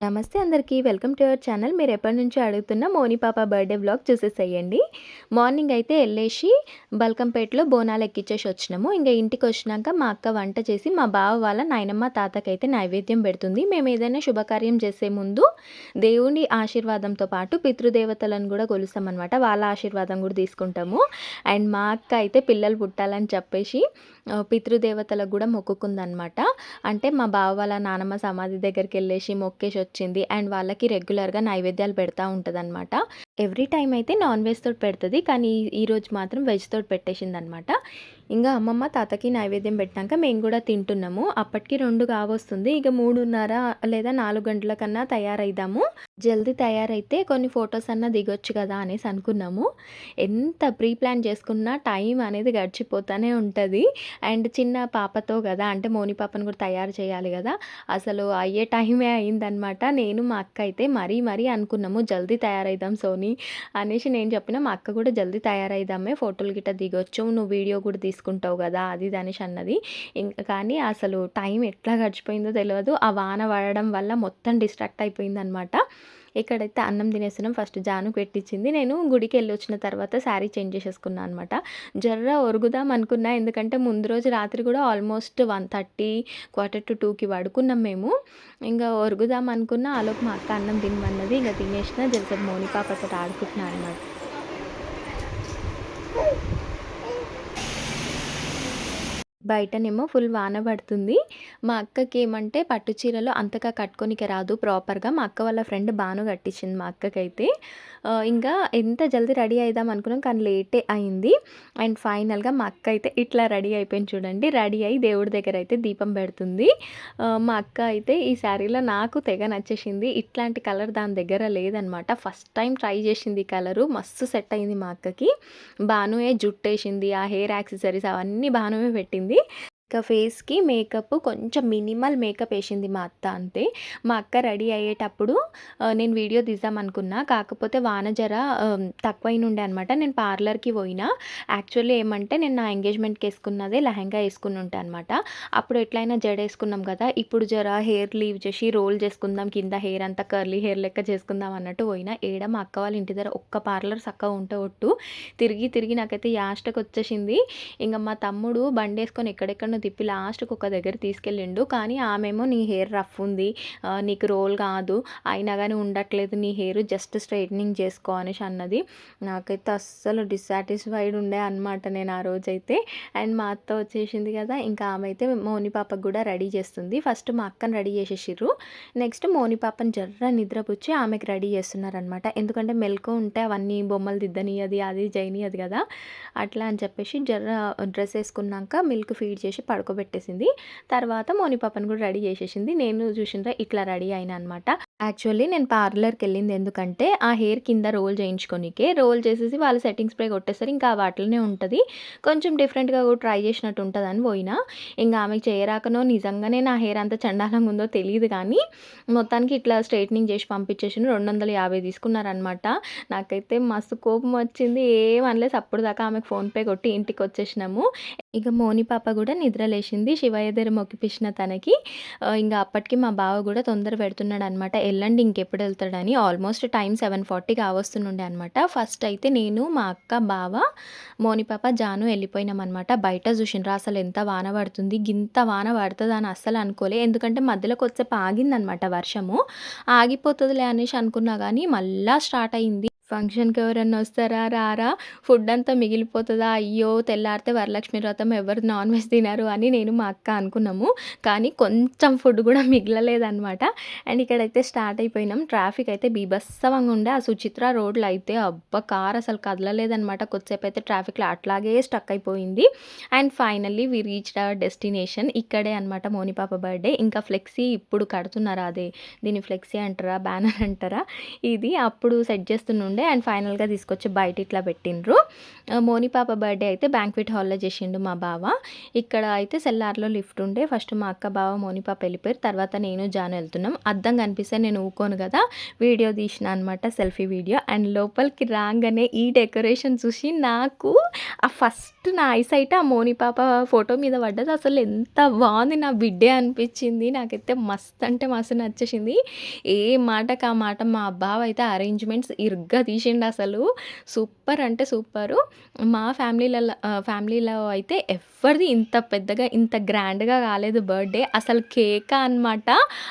నమస్తే అందరికీ. Welcome to our channel. మీరు ఎప్పటి నుంచో అడుగుతున్న మోని పాప బర్త్డే వ్లాగ్ చూసేసేయండి. మార్నింగ్ అయితే వెళ్ళేసి బల్కంపేటలో బోనాలు ఎక్కించేసి వచ్చినాము. ఇంకా ఇంటికి వచ్చినాక మా అక్క వంట చేసి మా బావ వాళ్ళ నాయనమ్మ తాతకైతే నైవేద్యం పెడుతుంది. మేము ఏదైనా శుభకార్యం చేసే ముందు దేవుని ఆశీర్వాదంతో పాటు పితృదేవతలను కూడా కొలుస్తామన్నమాట. వాళ్ళ ఆశీర్వాదం కూడా తీసుకుంటాము. అండ్ మా అక్క అయితే పిల్లలు పుట్టాలని చెప్పేసి పితృదేవతలకు కూడా మొక్కుకుందనమాట అంటే మా బావ వాళ్ళ నానమ్మ సమాధి దగ్గరికి వెళ్ళేసి మొక్కేసి వచ్చింది అండ్ వాళ్ళకి రెగ్యులర్గా నైవేద్యాలు పెడతా ఉంటుందన్నమాట. ఎవ్రీ టైం అయితే నాన్ వెజ్ తోటి పెడుతుంది. కానీ ఈరోజు మాత్రం వెజ్ తోటి పెట్టేసింది అనమాట ఇంకా అమ్మమ్మ తాతకి నైవేద్యం పెట్టాక మేము కూడా తింటున్నాము. అప్పటికి రెండు కావస్తుంది. ఇక మూడున్నర లేదా నాలుగు గంటల కన్నా తయారైదాము. జల్దీ తయారైతే కొన్ని ఫొటోస్ అన్నా దిగొచ్చు కదా అనేసి అనుకున్నాము. ఎంత ప్రీ ప్లాన్ చేసుకున్నా టైం అనేది గడిచిపోతూనే ఉంటుంది. అండ్ చిన్న పాపతో కదా అంటే మోని పాపను కూడా తయారు చేయాలి కదా అసలు అయ్యే టైమే అయిందనమాట. నేను మా అక్క అయితే మరీ మరీ అనుకున్నాము జల్దీ తయారైదాం సోని అనేసి నేను చెప్పిన మా అక్క కూడా జల్దీ తయారైదామే ఫోటోలు గిట్ట దిగొచ్చు నువ్వు వీడియో కూడా తీసుకుంటావు కదా అది ఇది అనేసి అన్నది. ఇంకా కానీ అసలు టైం ఎట్లా గడిచిపోయిందో తెలియదు ఆ వాన పడడం వల్ల మొత్తం డిస్ట్రాక్ట్ అయిపోయిందనమాట ఇక్కడైతే అన్నం తినేస్తున్నాం ఫస్ట్ జాను పెట్టించింది. నేను గుడికి వెళ్ళి వచ్చిన తర్వాత శారీ చేంజ్ చేసేసుకున్నాను అనమాట జర్ర ఒరుగుదాం అనుకున్నా ఎందుకంటే ముందు రోజు రాత్రి కూడా almost one thirty quarter to టూకి పడుకున్నాం మేము. ఇంకా ఒరుగుదాం అనుకున్నా ఆలోపు మా అక్క అన్నం తినమన్నది ఇంకా తినేసిన. జరసేపు మోనికా అక్కడ ఆడుకుంటున్నాను అనమాట బయటనేమో ఫుల్ వాన పడుతుంది. మా అక్కకి ఏమంటే పట్టు చీరలో అంతగా కట్టుకోనికి రాదు ప్రాపర్గా. మా అక్క వాళ్ళ ఫ్రెండ్ బాను కట్టించింది మా అక్కకైతే. ఇంకా ఎంత జల్దీ రెడీ అయిదాం అనుకున్నాం కానీ లేటే అయింది. అండ్ ఫైనల్గా మా అక్క అయితే ఇట్లా రెడీ అయిపోయింది చూడండి. రెడీ అయ్యి దేవుడి దగ్గర అయితే దీపం పెడుతుంది. మా అక్క అయితే ఈ శారీలో నాకు తెగ నచ్చేసింది. ఇట్లాంటి కలర్ దాని దగ్గర లేదనమాట. ఫస్ట్ టైం ట్రై చేసింది ఈ కలరు. మస్తు సెట్ అయింది మా అక్కకి. బానుయే జుట్టేసింది. ఆ హెయిర్ యాక్సెసరీస్ అవన్నీ బానువే పెట్టింది. ఇంకా ఫేస్కి మేకప్ కొంచెం మినిమల్ మేకప్ వేసింది మా అత్త అంతే మా అక్క రెడీ అయ్యేటప్పుడు నేను వీడియో తీద్దాం కాకపోతే వాన జర తక్కువైన ఉండే అనమాట నేను పార్లర్కి పోయినా. యాక్చువల్లీ ఏమంటే నేను నా ఎంగేజ్మెంట్కి వేసుకున్నదే లెహంగా వేసుకుని ఉంటాను అనమాట అప్పుడు ఎట్లయినా జడ వేసుకున్నాం కదా ఇప్పుడు జర హెయిర్ లీవ్ చేసి రోల్ చేసుకుందాం కింద హెయిర్ అంతా కర్లీ హెయిర్ లెక్క చేసుకుందాం అన్నట్టు పోయినా. ఏడ మా అక్క వాళ్ళ ఇంటి దగ్గర ఒక్క పార్లర్ చక్కగా ఉంటే ఒట్టు. తిరిగి తిరిగి నాకైతే యాస్టకు వచ్చేసింది ఇంకా మా తమ్ముడు బండి వేసుకొని ఎక్కడెక్కడ తిప్పి లాస్ట్కి ఒక దగ్గర తీసుకెళ్ళిండు. కానీ ఆమెమో నీ హెయిర్ రఫ్ ఉంది. నీకు రోల్ కాదు. అయినా కానీ ఉండట్లేదు నీ హెయిర్. జస్ట్ స్ట్రైట్నింగ్ చేసుకో అనేసి అన్నది. నాకైతే అస్సలు డిస్సాటిస్ఫైడ్ ఉండే అనమాట నేను ఆ రోజైతే. అండ్ మా అత్త వచ్చేసింది కదా ఇంకా ఆమె అయితే మోని పాపకు కూడా రెడీ చేస్తుంది. ఫస్ట్ మా అక్కను రెడీ చేసేసిర్రు. నెక్స్ట్ మోని పాపను జర్ర నిద్రపుచ్చి ఆమెకి రెడీ చేస్తున్నారనమాట ఎందుకంటే మెలకు ఉంటే అవన్నీ బొమ్మలు దిద్దనియది అది జైనియది కదా. అట్లా అని చెప్పేసి జర్ర డ్రెస్ వేసుకున్నాక మిల్క్ ఫీడ్ చేసి పడుకోబెట్టేసింది. తర్వాత మోనిపాపను కూడా రెడీ చేసేసింది. నేను చూసిండ్రా ఇట్లా రెడీ అయినా అనమాట యాక్చువల్లీ నేను పార్లర్కి వెళ్ళింది ఎందుకంటే ఆ హెయిర్ కింద రోల్ చేయించుకోనికే. రోల్ చేసేసి వాళ్ళు సెట్టింగ్ స్ప్రే కొట్టేసరి ఇంకా వాటిలోనే ఉంటుంది. కొంచెం డిఫరెంట్గా కూడా ట్రై చేసినట్టు ఉంటుందని పోయినా. ఇంకా ఆమెకి చేయరాకనో నిజంగానే నా హెయిర్ అంత చండాలంగా ఉందో తెలియదు కానీ మొత్తానికి ఇట్లా స్ట్రైట్నింగ్ చేసి పంపించేసి రెండు వందల యాభై తీసుకున్నారనమాట నాకైతే మస్తు కోపం వచ్చింది. ఏం అనలేదు. అప్పుడు దాకా ఆమెకు ఫోన్పే కొట్టి ఇంటికి వచ్చేసినాము ఇక మోని పాప కూడా నిద్ర లేచింది. శివయ్య దగ్గర మొక్కిపించిన తనకి. ఇంకా అప్పటికి మా బావ కూడా తొందర పెడుతున్నాడు అనమాట వెళ్ళండి ఇంకెప్పుడు వెళ్తాడని? ఆల్మోస్ట్ టైం సెవెన్ ఫార్టీ కావస్తుండే అనమాట. ఫస్ట్ అయితే నేను మా అక్క బావ మోని పాప జాను వెళ్ళిపోయినాం అనమాట బయట చూసినరా అసలు ఎంత వాన పడుతుంది? గింత వాన పడుతుంది? అని అస్సలు అనుకోలే. ఎందుకంటే మధ్యలోకి వచ్చేపు ఆగిందనమాట వర్షము. ఆగిపోతుందిలే అనేసి అనుకున్నా కానీ మళ్ళీ స్టార్ట్ అయింది. ఫంక్షన్కి ఎవరన్నా వస్తారా రారా? ఫుడ్ అంతా మిగిలిపోతుందా? అయ్యో తెల్లారితే వరలక్ష్మి వ్రతం ఎవరు నాన్ వెజ్ తినరు అని నేను మా అక్క అనుకున్నాము. కానీ కొంచెం ఫుడ్ కూడా మిగలలేదనమాట అండ్ ఇక్కడైతే స్టార్ట్ అయిపోయినాం. ట్రాఫిక్ అయితే బీభత్సవంగా ఉండే. ఆ సుచిత్ర రోడ్లు అయితే అబ్బా కార్ అసలు కదలలేదనమాట కొద్దిసేపు అయితే ట్రాఫిక్లో అట్లాగే స్టక్ అయిపోయింది. And finally we reach our destination. ఇక్కడే అనమాట మోనిపాప బర్త్డే. ఇంకా ఫ్లెక్సీ ఇప్పుడు కడుతున్నారా అదే? దీన్ని ఫ్లెక్సీ అంటారా? బ్యానర్ అంటారా? ఇది అప్పుడు సెట్ చేస్తుండే ఉండే అండ్ ఫైనల్‌గా తీసుకొచ్చి బయట ఇట్లా పెట్టిండ్రు. ఆహ్, మోని పాప బర్త్‌డే అయితే బ్యాంక్వెట్ హాల్‌లో చేసిండు మా బావ. ఇక్కడ అయితే సెల్లార్‌లో లిఫ్ట్ ఉండే ఫస్ట్ మా అక్క, బావ, మోని పాప వెళ్ళిపోయారు. తర్వాత నేను, జాన్ వెళ్తున్నాం. అద్దం కనిపిస్తే నేను ఊకోను కదా! వీడియో తీసిన అనమాట సెల్ఫీ వీడియో. అండ్ లోపలికి రాగానే ఈ డెకరేషన్ చూసి నాకు ఆ ఫస్ట్ నా ఐసైట్ ఆ మోని పాప ఫోటో మీద పడ్డది. అసలు ఎంత బాగుంది నా బిడ్డే అనిపించింది. నాకైతే మస్త్ అంటే మస్తు నచ్చేసింది. ఏ మాటకు ఆ మాట మా బావ అయితే అరేంజ్‌మెంట్స్ ఇరుగ్గా తీసిండు అసలు. సూపర్ అంటే సూపరు. మా ఫ్యామిలీలలో ఫ్యామిలీలో అయితే ఎవ్వరిది ఇంత పెద్దగా ఇంత గ్రాండ్‌గా కాలేదు బర్త్‌డే. అసలు కేక్ అనమాట.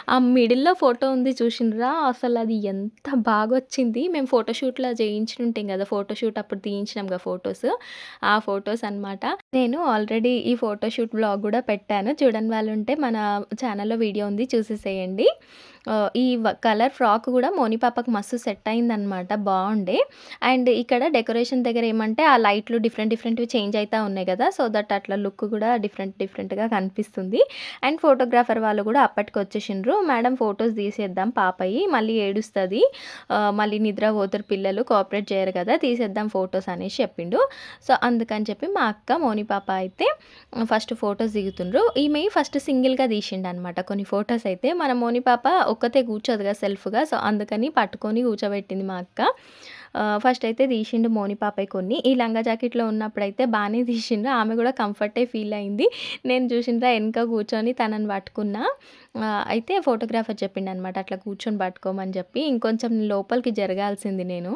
ఆ మిడిల్‌లో ఫోటో ఉంది చూసిండ్రా అసలు అది ఎంత బాగా వచ్చింది మేము ఫోటోషూట్‌లో చేయించుంటాం కదా! ఫోటోషూట్ అప్పుడు తీయించినాం కదా ఫోటోస్. ఆ ఫొటోస్ అనమాట. నేను ఆల్రెడీ ఈ ఫోటోషూట్ బ్లాగ్ కూడా పెట్టాను. చూడని వాళ్ళు ఉంటే మన ఛానల్‌లో వీడియో ఉంది చూసేసేయండి. ఈ కలర్ ఫ్రాక్ కూడా మోని పాపకు మస్తు సెట్ అయిందనమాట. బాగుండే అండ్ ఇక్కడ డెకరేషన్ దగ్గర ఏమంటే ఆ లైట్లు డిఫరెంట్ డిఫరెంట్‌వి చేంజ్ అవుతూ ఉన్నాయి కదా! సో దట్ అట్లా లుక్ కూడా డిఫరెంట్ డిఫరెంట్‌గా కనిపిస్తుంది. అండ్ ఫోటోగ్రాఫర్ వాళ్ళు కూడా అప్పటికి వచ్చేసిండ్రు. మేడం ఫోటోస్ తీసేద్దాం పాపయి మళ్ళీ ఏడుస్తుంది మళ్ళీ నిద్ర పోతారు పిల్లలు కోఆపరేట్ చేయరు కదా! తీసేద్దాం ఫోటోస్ అనేసి చెప్పిండు. సో అందుకని చెప్పి మా అక్క, మోని పాప అయితే ఫస్ట్ ఫొటోస్ దిగుతుండ్రు. ఈమె ఫస్ట్ సింగిల్‌గా తీసిండనమాట కొన్ని ఫోటోస్ అయితే. మన మోని పాప ఒక్కతే కూర్చోదు కదా సెల్ఫ్‌గా. సో అందుకని పట్టుకొని కూర్చోబెట్టింది మా అక్క. ఫస్ట్ అయితే తీసిండు మోని కొన్ని. ఈ లంగా జాకెట్‌లో ఉన్నప్పుడైతే బాగానే తీసిండు. ఆమె కూడా కంఫర్టే ఫీల్ అయింది. నేను చూసిండ్రా వెనక కూర్చొని తనని పట్టుకున్నా. అయితే ఫోటోగ్రాఫర్ చెప్పిండనమాట అట్లా కూర్చొని పట్టుకోమని చెప్పి. ఇంకొంచెం లోపలికి జరగాల్సింది నేను.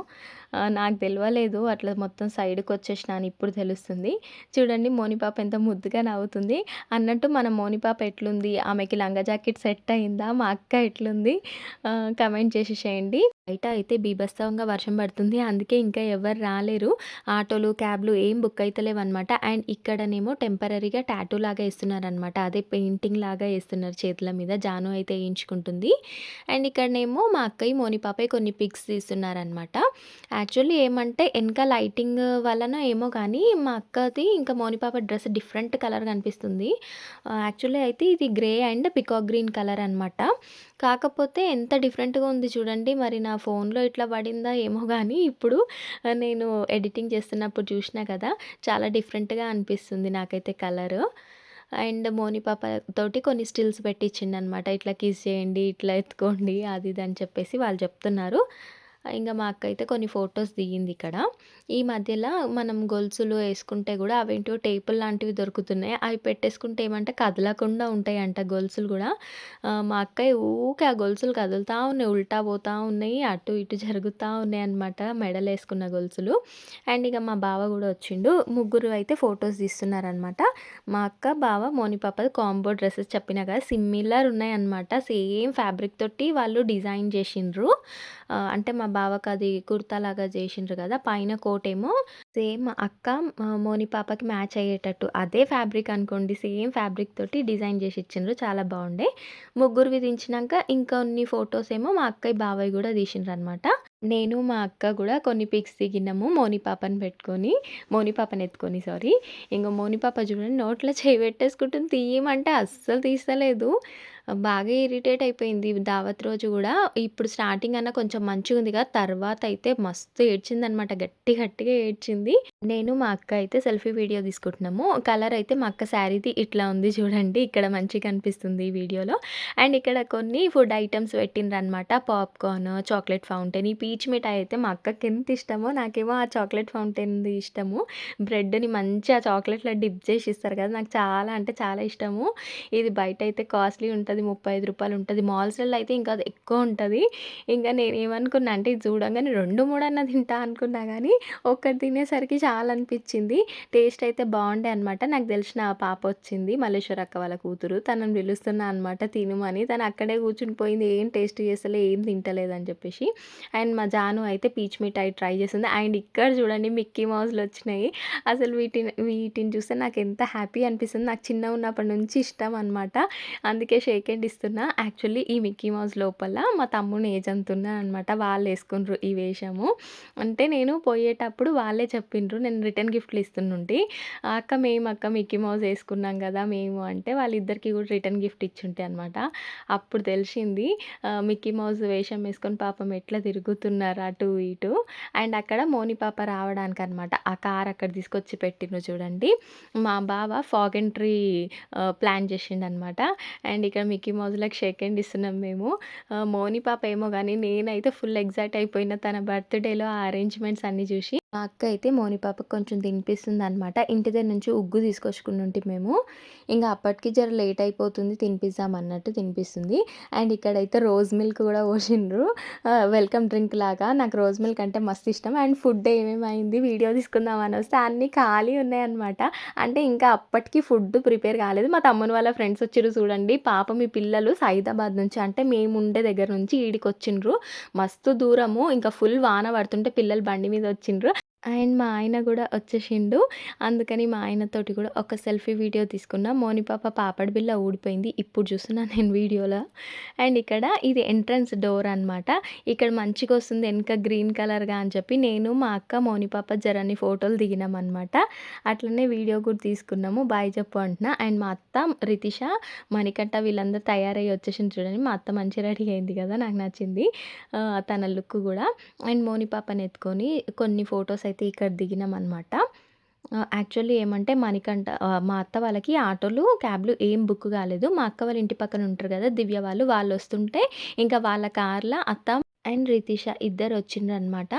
నాకు తెలియలేదు అట్లా మొత్తం సైడ్‌కి వచ్చేసినాను ఇప్పుడు తెలుస్తుంది. చూడండి మోనిపాప ఎంత ముద్దుగా నవ్వుతుంది. అన్నట్టు మన మోనిపాప ఎట్లుంది? ఆమెకి లంగా జాకెట్ సెట్ అయిందా? మా అక్క ఎట్లుంది? కమెంట్ చేసి చేసేసేయండి. బయట అయితే బీభత్సంగా వర్షం పడుతుంది. అందుకే ఇంకా ఎవరు రాలేరు. ఆటోలు, క్యాబ్‌లు ఏం బుక్ అయితలేవనమాట. అండ్ ఇక్కడనేమో టెంపరరీగా టాటూ లాగా ఏస్తున్నారనమాట. అదే పెయింటింగ్ లాగా వేస్తున్నారు చేతుల మీద. జాను అయితే వేయించుకుంటుంది అండ్ ఇక్కడనేమో మా అక్కయ్య, మోని పాపయ్య కొన్ని పిక్స్ తీస్తున్నారనమాట. యాక్చువల్లీ ఏమంటే వెనక లైటింగ్ వలన ఏమో కానీ మా అక్కది ఇంకా మోని పాప డ్రెస్ డిఫరెంట్ కలర్ కనిపిస్తుంది. యాక్చువల్లీ అయితే ఇది grey and peacock green colour అనమాట. కాకపోతే ఎంత డిఫరెంట్‌గా ఉంది చూడండి. మరి నా ఫోన్‌లో ఇట్లా పడిందా ఏమో కానీ ఇప్పుడు నేను ఎడిటింగ్ చేస్తున్నప్పుడు చూసినా కదా! చాలా డిఫరెంట్‌గా అనిపిస్తుంది నాకైతే కలరు. అండ్ మోని పాప తోటి కొన్ని స్టిల్స్ పెట్టించిండనమాట. ఇట్లా కిస్ చేయండి, ఇట్లా ఎత్తుకోండి అది ఇది అని చెప్పేసి వాళ్ళు చెప్తున్నారు. ఇంకా మా అక్క అయితే కొన్ని ఫొటోస్ దిగింది ఇక్కడ. ఈ మధ్యలో మనం గొలుసులు వేసుకుంటే కూడా అవేంటో టేపులు లాంటివి దొరుకుతున్నాయి. అవి పెట్టేసుకుంటే ఏమంటే కదలకుండా ఉంటాయంట గొలుసులు కూడా. మా అక్కయ్య ఊకే ఆ గొలుసులు కదులుతా ఉన్నాయి. ఉల్టా పోతూ ఉన్నాయి. అటు ఇటు జరుగుతూ ఉన్నాయి అనమాట మెడల్ వేసుకున్న గొలుసులు. అండ్ ఇక మా బావ కూడా వచ్చిండు. ముగ్గురు అయితే ఫొటోస్ తీస్తున్నారనమాట. మా అక్క, బావ, మోని పాపది కాంబో డ్రెస్సెస్ చెప్పినా కదా! సిమిలర్ ఉన్నాయన్నమాట. సేమ్ ఫ్యాబ్రిక్ తోటి వాళ్ళు డిజైన్ చేసిండ్రు. అంటే మా బావకి అది కుర్తాలాగా చేసిండ్రు కదా! పైన కోట్ ఏమో సేమ్ అక్క, మోని పాపకి మ్యాచ్ అయ్యేటట్టు అదే ఫ్యాబ్రిక్ అనుకోండి. సేమ్ ఫ్యాబ్రిక్ తోటి డిజైన్ చేసి ఇచ్చిండ్రు. చాలా బాగుండే. ముగ్గురు విధించినాక ఇంకొన్ని ఫొటోస్ ఏమో మా అక్కయ్య, బావయ్య కూడా తీసిండ్రనమాట. నేను, మా అక్క కూడా కొన్ని పిక్స్ దిగినాము మోని పాపని పెట్టుకొని. మోని పాపని ఎత్తుకొని సారీ. ఇంకో మోని పాప చూడండి నోట్లో చేయి పెట్టేసుకుంటుంది. తీయమంటే అస్సలు తీస్తలేదు. బాగా ఇరిటేట్ అయిపోయింది దావత్ రోజు కూడా. ఇప్పుడు స్టార్టింగ్ అన్నా కొంచెం మంచిగా ఉంది కదా! తర్వాత అయితే మస్తు ఏడ్చింది అనమాట గట్టి గట్టిగా ఏడ్చింది. నేను, మా అక్క అయితే సెల్ఫీ వీడియో తీసుకుంటున్నాము. కలర్ అయితే మా అక్క శారీది ఇట్లా ఉంది చూడండి. ఇక్కడ మంచిగా కనిపిస్తుంది ఈ వీడియోలో. అండ్ ఇక్కడ కొన్ని ఫుడ్ ఐటమ్స్ పెట్టిండ్రనమాట. పాప్‌కార్న్, చాక్లెట్ ఫౌంటైన్ ఈ పీచ్ మిఠాయి అయితే మా అక్కకి ఎంత ఇష్టమో నాకేమో ఆ చాక్లెట్ ఫౌంటైన్‌ది ఇష్టము. బ్రెడ్‌ని మంచిగా చాక్లెట్‌లో డిప్ చేసి ఇస్తారు కదా! నాకు చాలా అంటే చాలా ఇష్టము. ఇది బయట అయితే కాస్ట్‌లీ ఉంటుంది రూ. 35 ఉంటది. మాల్స్‌లలో అయితే ఇంకా అది ఎక్కువ ఉంటుంది ఇంకా నేను ఏమనుకున్నా అంటే ఇది చూడంగానే రెండు మూడు అన్న తింటా అనుకున్నా కానీ ఒక్కటి తినేసరికి చాలా అనిపించింది. టేస్ట్ అయితే బాగుండే అనమాట. నాకు తెలిసిన పాప వచ్చింది. మల్లేశ్వర అక్క వాళ్ళ కూతురు. తనని పిలుస్తున్నా అనమాట తినమని. తను అక్కడే కూర్చుని పోయింది. ఏం టేస్ట్ చేస్తలే, ఏం తింటలేదని చెప్పేసి. అండ్ మా జాను అయితే పీచ్ మిఠాయి ట్రై చేసింది. అండ్ ఇక్కడ చూడండి మిక్కీ మౌస్‌లు వచ్చినాయి. అసలు వీటిని వీటిని చూస్తే నాకు ఎంత హ్యాపీ అనిపిస్తుంది. నాకు చిన్నగా ఉన్నప్పటి నుంచి ఇష్టం అనమాట. అందుకే షేక్ వీకెండ్ ఇస్తున్నా. యాక్చువల్లీ ఈ మిక్కీ మౌస్ లోపల మా తమ్ముని ఏజ్ అంత వాళ్ళు వేసుకుండ్రు ఈ వేషము. అంటే నేను పోయేటప్పుడు వాళ్ళే చెప్పిండ్రు. నేను రిటర్న్ గిఫ్ట్‌లు ఇస్తున్నుంటి. "అక్క మేము అక్క మిక్కీ మౌస్ వేసుకున్నాం కదా మేము" అంటే వాళ్ళిద్దరికి కూడా రిటర్న్ గిఫ్ట్ ఇచ్చుంటే అనమాట. అప్పుడు తెలిసింది మిక్కీ మౌస్ వేషం వేసుకొని పాపం ఎట్లా తిరుగుతున్నారు అటు ఇటు. అండ్ అక్కడ మోని పాప రావడానికి అనమాట ఆ కార్ అక్కడ తీసుకొచ్చి పెట్టిండ్రు చూడండి. మా బావ ఫాగ్ ఎంట్రీ ప్లాన్ ప్లాన్ చేసిండనమాట. అండ్ ఇక్కడ మిక్కీ మౌస్‌లకి షేక్ హ్యాండ్ ఇస్తున్నాం మేము. మోని పాప ఏమో కానీ నేనైతే ఫుల్ ఎగ్జాక్ట్ అయిపోయిన తన బర్త్‌డేలో ఆ అరేంజ్‌మెంట్స్ అన్నీ చూసి. మా అక్క అయితే మోని కొంచెం కొంచెం తినిపిస్తుందనమాట. ఇంటి దగ్గర నుంచి ఉగ్గు తీసుకొచ్చుకుంటుంటే మేము. ఇంకా అప్పటికి జర లేట్ అయిపోతుంది తినిపిద్దాం అన్నట్టు తినిపిస్తుంది. అండ్ ఇక్కడైతే రోజ్ మిల్క్ కూడా పోసిండ్రు. వెల్కమ్ డ్రింక్ లాగా. నాకు రోజ్ మిల్క్ అంటే మస్తు ఇష్టం. అండ్ ఫుడ్ ఏమేమైంది వీడియో తీసుకుందామని వస్తే అన్నీ ఖాళీ ఉన్నాయన్నమాట. అంటే ఇంకా అప్పటికి ఫుడ్ ప్రిపేర్ కాలేదు. మా తమ్ముని వాళ్ళ ఫ్రెండ్స్ వచ్చిర్రు చూడండి. పాప మీ పిల్లలు సైదాబాద్ నుంచి అంటే మేము ఉండే దగ్గర నుంచి ఈడికొచ్చిండ్రు. మస్తు దూరము. ఇంకా ఫుల్ వాన పడుతుంటే పిల్లలు బండి మీద వచ్చిండ్రు. అండ్ మా ఆయన కూడా వచ్చేసిండు. అందుకని మా ఆయనతోటి కూడా ఒక సెల్ఫీ వీడియో తీసుకున్నా. మోని పాప పాపడి బిళ్ళ ఊడిపోయింది. ఇప్పుడు చూస్తున్నా నేను వీడియోలో. అండ్ ఇక్కడ ఇది ఎంట్రన్స్ డోర్ అనమాట. ఇక్కడ మంచిగా వస్తుంది వెనుక గ్రీన్ కలర్‌గా అని చెప్పి నేను, మా అక్క, మోని పాప జరన్ని ఫోటోలు దిగినామనమాట. అట్లనే వీడియో కూడా తీసుకున్నాము. బాయ్ చెప్పు అంటున్నా. అండ్ మా అత్త, రితిష, మణికట్ట వీళ్ళందరూ తయారయ్యి వచ్చేసింది చూడండి. మా అత్త మంచిగా రెడీ అయింది కదా! నాకు నచ్చింది. తన లుక్ కూడా అండ్ మోని పాపని ఎత్తుకొని కొన్ని ఫోటోస్ అయితే అయితే ఇక్కడ దిగినామన్నమాట యాక్చువల్లీ ఏమంటే మణికంఠ మా అత్త వాళ్ళకి ఆటోలు, క్యాబ్‌లు ఏం బుక్ కాలేదు. మా అక్క వాళ్ళ ఇంటి పక్కన ఉంటారు కదా! దివ్య వాళ్ళు. వాళ్ళు వస్తుంటే ఇంకా వాళ్ళ కార్‌ల అత్త అండ్ రితిష ఇద్దరు వచ్చిండ్రనమాట.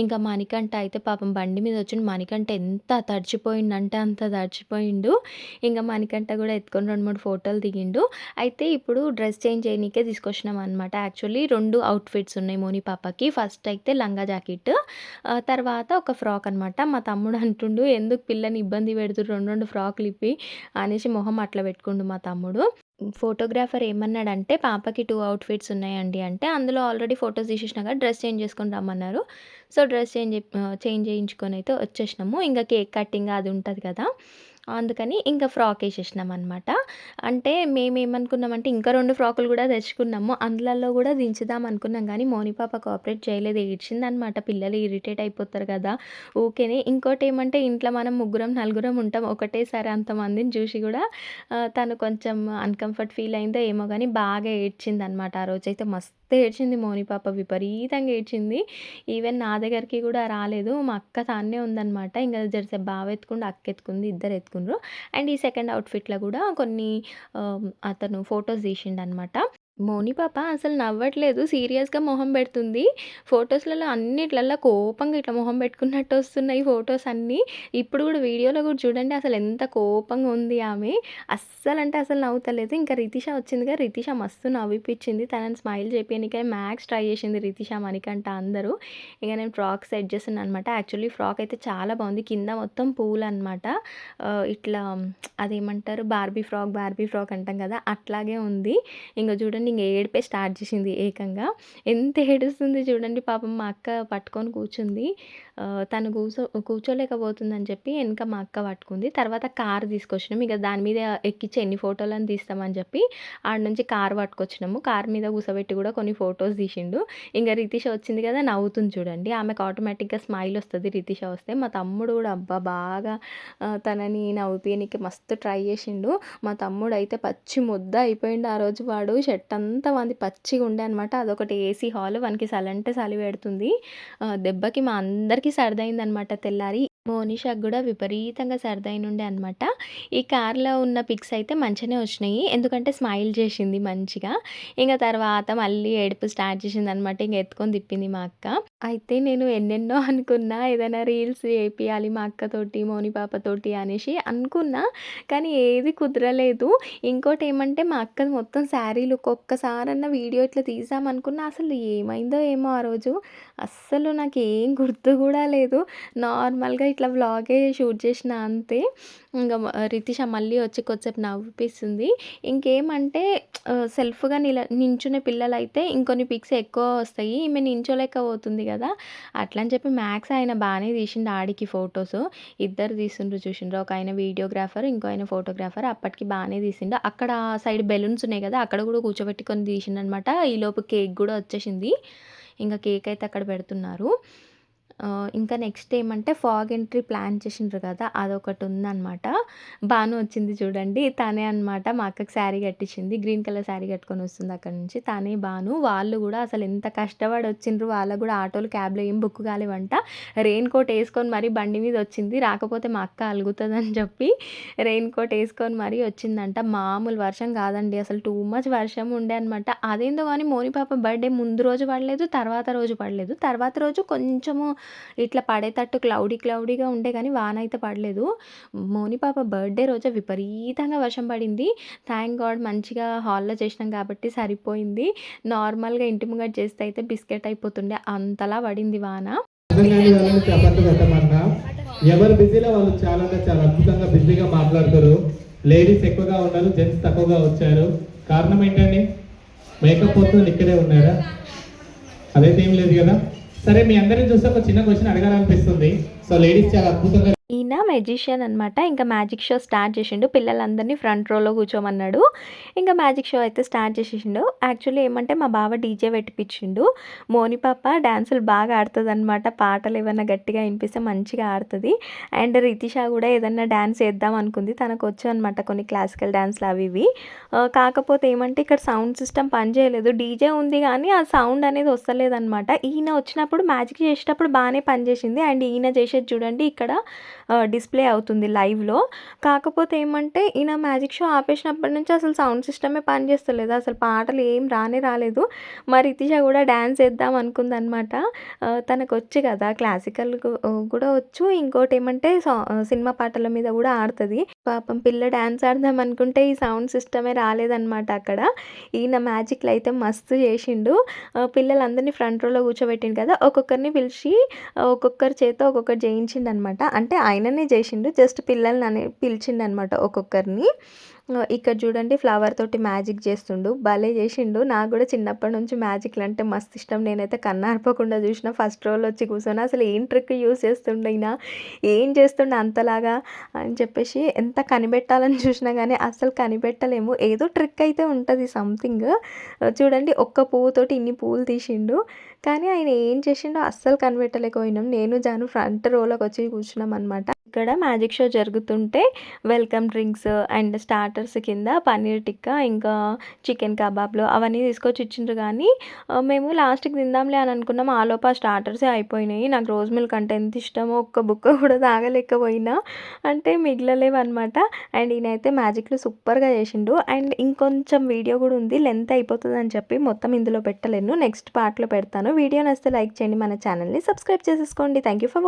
ఇంకా మణికంఠ అయితే పాపం బండి మీద వచ్చిండు. మణికంఠ ఎంత తడిచిపోయిండంటే అంత తడిచిపోయిండు. ఇంకా మణికంఠ కూడా ఎత్తుకొని 2, 3 ఫోటోలు దిగిండు. అయితే ఇప్పుడు డ్రెస్ చేంజ్ చేయనీకే తీసుకొచ్చినామనమాట. యాక్చువల్లీ రెండు అవుట్‌ఫిట్స్ ఉన్నాయి మోని పాపకి. ఫస్ట్ అయితే లంగా జాకెట్. తర్వాత ఒక ఫ్రాక్ అనమాట. మా తమ్ముడు అంటుండు "ఎందుకు పిల్లని ఇబ్బంది పెడుతుర్రు 2, 2 ఫ్రాకులు ఇప్పి" అనేసి మొహం అట్లా పెట్టుకుండు మా తమ్ముడు. ఫోటోగ్రాఫర్ ఏమన్నాడంటే "పాపకి టూ అవుట్‌ఫిట్స్ ఉన్నాయండి" అంటే అందులో ఆల్రెడీ ఫోటోస్ తీసేసినాక డ్రెస్ చేంజ్ చేసుకొని రమ్మన్నారు. సో, డ్రెస్ చేంజ్ చేంజ్ చేయించుకొని అయితే వచ్చేసినాము. ఇంకా కేక్ కటింగ్ అది ఉంటుంది కదా! అందుకని ఇంకా ఫ్రాక్ ఏసేసినామనమాట. అంటే మేమేమనుకున్నామంటే ఇంకా రెండు ఫ్రాకులు కూడా తెచ్చుకున్నాము. అందులలో కూడా దించుదాం అనుకున్నాం కానీ మోని పాప కోఆపరేట్ చేయలేదు. ఏడ్చిందనమాట. పిల్లలు ఇరిటేట్ అయిపోతారు కదా! ఊకేనే. ఇంకోటేమంటే ఇంట్లో మనం ముగ్గురం, నలుగురం ఉంటాం. ఒకటేసారి అంతమందిని చూసి కూడా తను కొంచెం అన్‌కంఫర్ట్ ఫీల్ అయిందో ఏమో కానీ బాగా ఏడ్చిందనమాట. ఆ రోజైతే మస్తు ఏడ్చింది మోని పాప. విపరీతంగా ఏడ్చింది. ఈవెన్ నా దగ్గరికి కూడా రాలేదు. మా అక్క తాన్నే ఉందనమాట. ఇంకా జరసేపు బావ ఎత్తుకుండు, అక్క ఎత్తుకుంది. ఇద్దరు ఎత్తుకుండ్రు. అండ్ ఈ సెకండ్ అవుట్‌ఫిట్‌లో కూడా కొన్ని ఆహ్, అతను ఫోటోస్ తీసిండనమాట. మోని పాప అసలు నవ్వట్లేదు. సీరియస్‌గా మొహం పెడుతుంది. ఫోటోస్‌లలో అన్నిట్లల్లో కోపంగా ఇట్లా మొహం పెట్టుకున్నట్టు వస్తున్నాయి ఫొటోస్ అన్నీ. ఇప్పుడు కూడా వీడియోలో కూడా చూడండి అసలు ఎంత కోపంగా ఉంది ఆమె. అస్సలంటే అసలు నవ్వుతలేదు. ఇంకా రితిష వచ్చిందిగా రితిష మస్తు నవ్విపిచ్చింది. తనని స్మైల్ చేపియనీకే మ్యాక్స్ ట్రై చేసింది రితిష, మణికంట అందరూ. ఇక నేను ఫ్రాక్ సెట్ చేస్తున్నాను అనమాట. యాక్చువల్లీ ఫ్రాక్ అయితే చాలా బాగుంది. కింద మొత్తం పూలనమాట. అనమాట ఇట్లా అదేమంటారు బార్బీ ఫ్రాక్, బార్బీ ఫ్రాక్ అంటాం కదా! అట్లాగే ఉంది. ఇంకా చూడండి మార్నింగ్ ఏడుపే స్టార్ట్ చేసింది ఏకంగా. ఎంత ఏడుస్తుంది చూడండి పాపం మా అక్క పట్టుకొని కూర్చుంది. తను కూర్చో కూర్చోలేకపోతుందని చెప్పి వెనుక మా అక్క పట్టుకుంది. తర్వాత కార్ తీసుకొచ్చినాం. ఇక దాని మీద ఎక్కించి ఎన్ని ఫోటోలను తీస్తామని చెప్పి ఆడ నుంచి కార్ పట్టుకొచ్చినాము. కార్ మీద కూసబెట్టి కూడా కొన్ని ఫోటోస్ తీసిండు. ఇంకా రితిష వచ్చింది కదా! నవ్వుతుంది చూడండి. ఆమెకు ఆటోమేటిక్‌గా స్మైల్ వస్తుంది రితిష వస్తే. మా తమ్ముడు కూడా అబ్బా! బాగా తనని నవ్విపియనీకి మస్తు ట్రై చేసిండు. మా తమ్ముడు అయితే పచ్చి ముద్ద అయిపోయిండు ఆ రోజు వాడు. షర్ట్ అంతా వాంది పచ్చిగా ఉండే అనమాట. అదొకటి ఏసీ హాల్. వానికి సలంటే సలి పెడుతుంది. దెబ్బకి మా అందరికి సర్దయిందనమాట తెల్లారి. మోనిషాకి కూడా విపరీతంగా సర్దయినుండే అనమాట. ఈ కార్‌లో ఉన్న పిక్స్ అయితే మంచిగానే వచ్చినాయి. ఎందుకంటే స్మైల్ చేసింది మంచిగా. ఇంకా తర్వాత మళ్ళీ ఏడుపు స్టార్ట్ చేసింది అనమాట ఇంకా ఎత్తుకొని తిప్పింది మా అక్క. అయితే నేను ఎన్నెన్నో అనుకున్నా ఏదైనా రీల్స్ వేపియాలి మా అక్కతోటి, మోని పాపతోటి అనేసి అనుకున్నా. కానీ ఏది కుదరలేదు. ఇంకోటి ఏమంటే మా అక్క మొత్తం శారీలు ఒక్కొక్కసారన్న వీడియో ఇట్లా తీసామనుకున్నా అసలు ఏమైందో ఏమో ఆ రోజు. అస్సలు నాకు ఏం గుర్తు కూడా లేదు. నార్మల్‌గా ఇట్లా వ్లాగే షూట్ చేసిన అంతే. ఇంకా రితిష మళ్ళీ వచ్చి కొద్దిసేపు నవ్విపిస్తుంది. ఇంకేమంటే సెల్ఫ్‌గా నిల నించునే పిల్లలైతే ఇంకొన్ని పిక్స్ ఎక్కువ వస్తాయి. ఈమె నించోలేకపోతుంది కదా అట్లా అని చెప్పి మ్యాక్స్ ఆయన బాగానే తీసిండు ఆడికి ఫొటోస్ ఇద్దరు తీసిండ్రు చూసిండ్రు ఒక ఆయన వీడియోగ్రాఫర్, ఇంకో ఆయన ఫోటోగ్రాఫర్. అప్పటికి బాగానే తీసిండు. అక్కడ సైడ్ బెలూన్స్ ఉన్నాయి కదా అక్కడ కూడా కూర్చోబెట్టుకొని తీసిండనమాట. ఈలోపు కేక్ కూడా వచ్చేసింది. ఇంకా కేక్ అయితే అక్కడ పెడుతున్నారు. ఇంకా నెక్స్ట్ ఏమంటే ఫాగ్ ఎంట్రీ ప్లాన్ చేసిండ్రు కదా అదొకటి ఉందనమాట. బాను వచ్చింది చూడండి. తనే అనమాట మా అక్కకి శారీ కట్టించింది. గ్రీన్ కలర్ శారీ కట్టుకొని వస్తుంది అక్కడ నుంచి. తనే బాను. వాళ్ళు కూడా అసలు ఎంత కష్టపడి వచ్చిండ్రు. వాళ్ళకి కూడా ఆటోలు, క్యాబ్‌లో ఏం బుక్ కాలేవంట. రెయిన్ కోట్ వేసుకొని మరీ బండి మీద వచ్చింది. రాకపోతే మా అక్క అలుగుతుందని చెప్పి రెయిన్ కోట్ వేసుకొని మరీ వచ్చిందంట. మామూలు వర్షం కాదండి. అసలు టూ మచ్ వర్షం ఉండే అనమాట. అదేందో కానీ మోని పాప బర్త్‌డే ముందు రోజు పడలేదు. తర్వాత రోజు పడలేదు. తర్వాత రోజు కొంచెము ఇట్లా పడేటట్టు క్లౌడీ క్లౌడీగా ఉండే కానీ వాన అయితే పడలేదు. మోని పాప బర్త్‌డే రోజు విపరీతంగా వర్షం పడింది. థ్యాంక్ గాడ్ మంచిగా హాల్‌లో చేసినాం కాబట్టి సరిపోయింది. నార్మల్‌గా ఇంటి ముంగట్ చేస్తే అయితే బిస్కెట్ అయిపోతుండే. అంతలా పడింది వాన. ఎవరు బిజీలో వాళ్ళు చాలా చాలా అద్భుతంగా బిజీగా మాట్లాడతారు లేడీస్ ఎక్కువగా ఉన్నారు జెంట్స్ తక్కువగా వచ్చారు కారణం ఏంటండి మేకప్ పోతుంది ఇక్కడే ఉన్నారా అదైతే ఏం లేదు కదా సరే మీ అందరిని చూస్తే ఒక చిన్న క్వశ్చన్ అడగాలనిపిస్తుంది. సో లేడీస్ చాలా అద్భుతంగా ఈయన మెజిషియన్ అనమాట. ఇంకా మ్యాజిక్ షో స్టార్ట్ చేసిండు. పిల్లలందరినీ ఫ్రంట్ రోలో కూర్చోమన్నాడు. ఇంకా మ్యాజిక్ షో అయితే స్టార్ట్ చేసేసిండు. యాక్చువల్లీ ఏమంటే మా బావ డీజే పెట్టిపించిండు మోని పాప డ్యాన్సులు బాగా ఆడుతదనమాట. పాటలు ఏమైనా గట్టిగా వినిపిస్తే మంచిగా ఆడుతుంది అండ్ రితిష కూడా ఏదన్నా డ్యాన్స్ వేద్దాం అనుకుంది. తనకు తనకొచ్చు అనమాట కొన్ని క్లాసికల్ డ్యాన్స్లు అవి ఇవి. కాకపోతే ఏమంటే ఇక్కడ సౌండ్ సిస్టమ్ పనిచేయలేదు. డీజే ఉంది కానీ ఆ సౌండ్ అనేది వస్తలేదనమాట. ఈయన వచ్చినప్పుడు మ్యాజిక్ చేసేటప్పుడు బాగానే పనిచేసింది. అండ్ ఈయన చేసేది చూడండి ఇక్కడ డిస్‌ప్లే అవుతుంది లైవ్‌లో. కాకపోతే ఏమంటే ఈయన మ్యాజిక్ షో ఆపేసినప్పటి నుంచి అసలు సౌండ్ సిస్టమే పనిచేస్తలేదు. అసలు పాటలు ఏం రానే రాలేదు. మరి ఇతిష కూడా డ్యాన్స్ చేద్దాం అనుకుంది అనమాట తనకు వచ్చు కదా! క్లాసికల్ కూడా వచ్చు. ఇంకోటి ఏమంటే సినిమా పాటల మీద కూడా ఆడుతుంది పాపం పిల్ల డ్యాన్స్ ఆడదాం అనుకుంటే ఈ సౌండ్ సిస్టమే రాలేదనమాట అక్కడ. ఈయన మ్యాజిక్‌లు అయితే మస్తు చేసిండు. పిల్లలందరినీ ఫ్రంట్ రోలో కూర్చోబెట్టిండు కదా! ఒక్కొక్కరిని పిలిచి ఒక్కొక్కరి చేత ఒక్కొక్కరు చేయించిండు అనమాట అంటే ఆయన ఆయననే చేసిండు. జస్ట్ పిల్లల్ని అని పిలిచిండనమాట ఒక్కొక్కరిని. ఇక్కడ చూడండి ఫ్లవర్ తోటి మ్యాజిక్ చేస్తుండు. భలే చేసిండు. నాకు కూడా చిన్నప్పటి నుంచి మ్యాజిక్లు అంటే మస్తు ఇష్టం. నేనైతే కన్నార్పకుండా చూసిన. ఫస్ట్ రోజు వచ్చి కూర్చొని అసలు ఏం ట్రిక్ యూజ్ చేస్తుండు ఏం చేస్తుండు అంతలాగా అని చెప్పేసి ఎంత కనిపెట్టాలని చూసినా కానీ అస్సలు కనిపెట్టలేము. ఏదో ట్రిక్ అయితే ఉంటుంది సంథింగ్. చూడండి ఒక్క పువ్వుతోటి ఇన్ని పువ్వులు తీసిండు. కానీ ఆయన ఏం చేసిండో అస్సలు కనిపెట్టలేకపోయినాం. నేను జాను ఫ్రంట్ రోలోకి వచ్చి కూర్చున్నాం అనమాట. ఇక్కడ మ్యాజిక్ షో జరుగుతుంటే వెల్కమ్ డ్రింక్స్ అండ్ స్టార్టర్స్ కింద పన్నీర్ టిక్కా ఇంకా చికెన్ కబాబ్‌లు అవన్నీ తీసుకొచ్చి ఇచ్చిండ్రు కానీ మేము లాస్ట్‌కి తిందాంలే అని అనుకున్నాం. ఆలోపు ఆ స్టార్టర్సే అయిపోయినాయి. నాకు రోజ్ మిల్క్ అంటే ఎంత ఇష్టమో ఒక్క బుక్క కూడా తాగలేకపోయినా. అంటే మిగలలేవనమాట. అండ్ ఈయనైతే మ్యాజిక్‌లు సూపర్‌గా చేసిండు. అండ్ ఇంకొంచెం వీడియో కూడా ఉంది. లెంత్ అయిపోతుంది అని చెప్పి మొత్తం ఇందులో పెట్టలేను. నెక్స్ట్ పార్ట్‌లో పెడతాను. వీడియో నచ్చితే లైక్ చేయండి. మన ఛానెల్‌ని సబ్స్క్రైబ్ చేసేసుకోండి. Thank you for